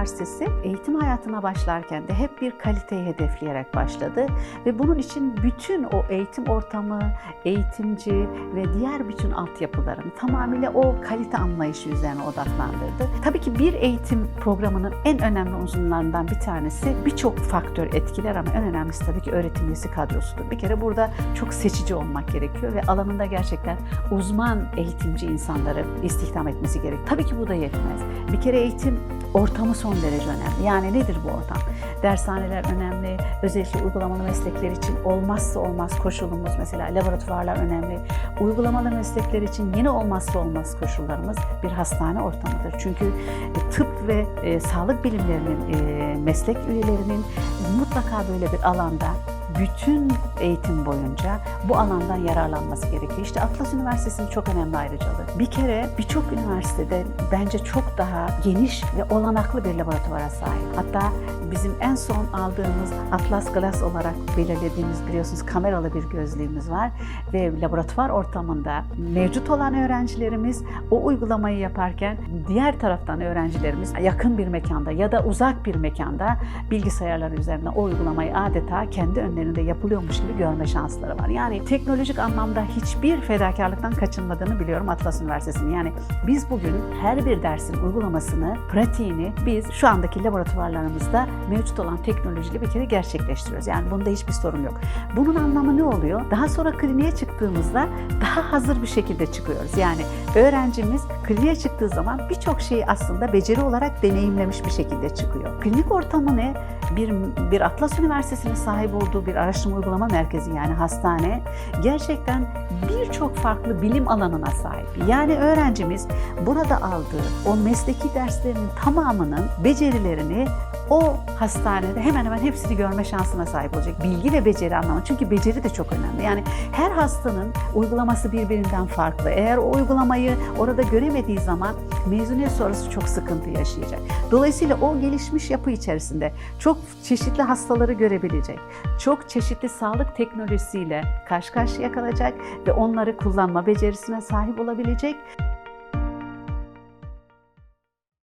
Üniversitesi eğitim hayatına başlarken de hep bir kaliteyi hedefleyerek başladı ve bunun için bütün o eğitim ortamı, eğitimci ve diğer bütün altyapılarını tamamıyla o kalite anlayışı üzerine odaklandırdı. Tabii ki bir eğitim programının en önemli unsurlarından bir tanesi birçok faktör etkiler ama en önemlisi tabii ki öğretim üyesi kadrosudur. Bir kere burada çok seçici olmak gerekiyor ve alanında gerçekten uzman eğitimci insanları istihdam etmesi gerek. Tabii ki bu da yetmez. Bir kere eğitim ortamı son derece önemli. Yani nedir bu ortam? Dershaneler önemli, özellikle uygulamalı meslekler için olmazsa olmaz koşulumuz mesela laboratuvarlar önemli. Uygulamalı meslekler için yine olmazsa olmaz koşullarımız bir hastane ortamıdır. Çünkü e, tıp ve e, sağlık bilimlerinin e, meslek üyelerinin mutlaka böyle bir alanda bütün eğitim boyunca bu alandan yararlanması gerekiyor. İşte Atlas Üniversitesi'nin çok önemli ayrıcalığı. Bir kere birçok üniversitede bence çok daha geniş ve olanaklı bir laboratuvara sahip. Hatta bizim en son aldığımız Atlas Glass olarak belirlediğimiz biliyorsunuz kameralı bir gözlüğümüz var ve laboratuvar ortamında mevcut olan öğrencilerimiz o uygulamayı yaparken diğer taraftan öğrencilerimiz yakın bir mekanda ya da uzak bir mekanda bilgisayarlar üzerinden o uygulamayı adeta kendi önlerinde yapılıyormuş gibi görme şansları var. Yani teknolojik anlamda hiçbir fedakarlıktan kaçınmadığını biliyorum Atlas Üniversitesi'nin. Yani biz bugün her bir dersin uygulamasını, pratiğini biz şu andaki laboratuvarlarımızda mevcut olan teknolojiyle bir kere gerçekleştiriyoruz. Yani bunda hiçbir sorun yok. Bunun anlamı ne oluyor? Daha sonra kliniğe çıktığımızda daha hazır bir şekilde çıkıyoruz. Yani öğrencimiz kliniğe çıktığı zaman birçok şeyi aslında beceri olarak deneyimlemiş bir şekilde çıkıyor. Klinik ortamı ne? Bir, bir Atlas Üniversitesi'nin sahip olduğu bir araştırma uygulama merkezi yani hastane gerçekten birçok farklı bilim alanına sahip. Yani öğrencimiz burada aldığı o mesleki derslerinin tamamının becerilerini o hastanede hemen hemen hepsini görme şansına sahip olacak. Bilgi ve beceri anlamında. Çünkü beceri de çok önemli. Yani her hastanın uygulaması birbirinden farklı. Eğer o uygulamayı orada göremediği zaman mezuniyet sonrası çok sıkıntı yaşayacak. Dolayısıyla o gelişmiş yapı içerisinde çok çeşitli hastaları görebilecek. Çok çeşitli sağlık teknolojisiyle karşı karşıya kalacak ve onları kullanma becerisine sahip olabilecek.